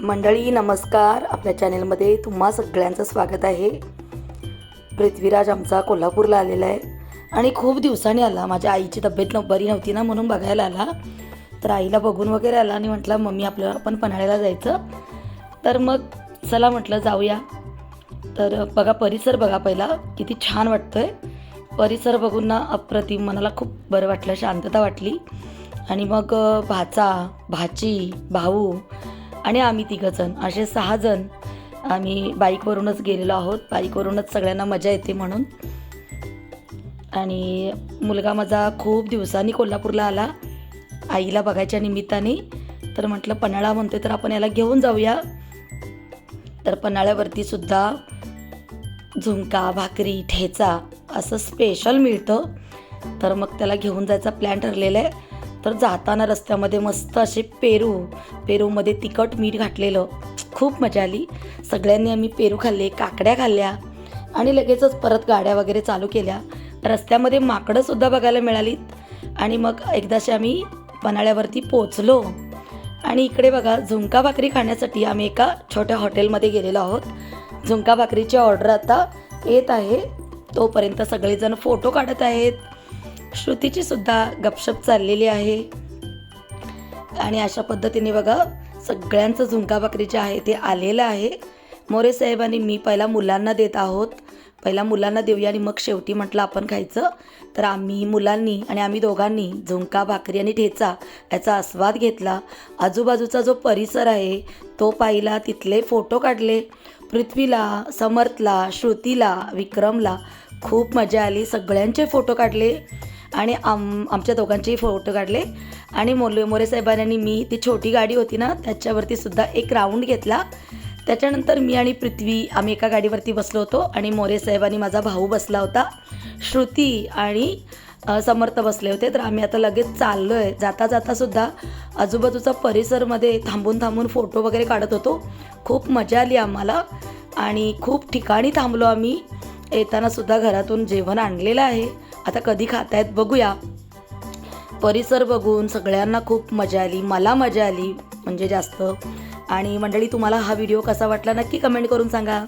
मंडळी नमस्कार. आपल्या चॅनेलमध्ये तुम्हा सगळ्यांचं स्वागत आहे. पृथ्वीराज आमचा कोल्हापूरला आलेला आहे. आणि खूप दिवसांनी आला. माझ्या आईची तब्येत न बरी नव्हती ना म्हणून बघायला आला. तर आईला बघून वगैरे आला आणि म्हटलं मम्मी आपलं पण पन्हाळ्याला जायचं. तर मग चला म्हटलं जाऊया. तर बघा परिसर बघा पहिला. किती छान वाटतोय. परिसर बघून ना अप्रतिम. मनाला खूप बरं वाटलं शांतता वाटली. आणि मग भाचा भाची भाऊ आणि आम्ही तिघंजण. असे सहाजण आम्ही बाईकवरूनच गेलेलो आहोत. बाईकवरूनच सगळ्यांना मजा येते म्हणून. आणि मुलगा माझा खूप दिवसांनी कोल्हापूरला आला. आईला बघायच्या निमित्ताने. तर म्हटलं पन्हाळा म्हणतोय तर आपण याला घेऊन जाऊया. तर पन्हाळ्यावरती सुद्धा झुणका भाकरी ठेचा असं स्पेशल मिळतं. तर मग त्याला घेऊन जायचा प्लॅन ठरलेला आहे. तर जाताना रस्त्यामध्ये मस्त असे पेरू पेरूमध्ये तिखट मीठ घातलेलं. खूप मजा आली. सगळ्यांनी आम्ही पेरू खाल्ले काकड्या खाल्ल्या आणि लगेचच परत गाड्या वगैरे चालू केल्या. रस्त्यामध्ये माकडंसुद्धा बघायला मिळालीत. आणि मग एकदाशी आम्ही पन्हाळ्यावरती पोचलो आणि इकडे बघा झुणका भाकरी खाण्यासाठी आम्ही एका छोट्या हॉटेलमध्ये गेलेलो आहोत. झुणका भाकरीची ऑर्डर आता येत आहे. तोपर्यंत सगळेजण फोटो काढत आहेत. श्रुतीची सुद्धा गपशप चाललेली आहे. आणि अशा पद्धतीने बघा सगळ्यांचं झुणका भाकरी जे आहे ते आलेलं आहे. मोरे साहेबांनी मी पहिला मुलांना देत आहोत. पहिला मुलांना देऊया आणि मग शेवटी म्हटलं आपण खायचं. तर आम्ही मुलांनी आणि आम्ही दोघांनी झुणका भाकरी आणि ठेचा याचा आस्वाद घेतला. आजूबाजूचा जो परिसर आहे तो पाहिला तिथले फोटो काढले. पृथ्वीला समर्थला श्रुतीला विक्रमला खूप मजा आली. सगळ्यांचे फोटो काढले आणि आम आमच्या दोघांचेही फोटो काढले. आणि मोले मोरे साहेबांनी मी ती छोटी गाडी होती ना त्याच्यावरती सुद्धा एक राऊंड घेतला. त्याच्यानंतर मी आणि पृथ्वी आम्ही एका गाडीवरती बसलो होतो आणि मोरे साहेबांनी माझा भाऊ बसला होता. श्रुती आणि समर्थ बसले होते. तर आम्ही आता लगेच चाललो आहे जाता जाता सुद्धा आजूबाजूचा परिसरमध्ये थांबून थांबून फोटो वगैरे काढत होतो. खूप मजा आली आम्हाला. आणि खूप ठिकाणी थांबलो आम्ही. येताना सुद्धा घरातून जेवण आणलेलं आहे. आता कधी खातायत बघूया. परिसर बघून सगळ्यांना खूप मजा आली मला मजा आली म्हणजे जास्त. आणि मंडळी तुम्हाला हा व्हिडिओ कसा वाटला नक्की कमेंट करून सांगा.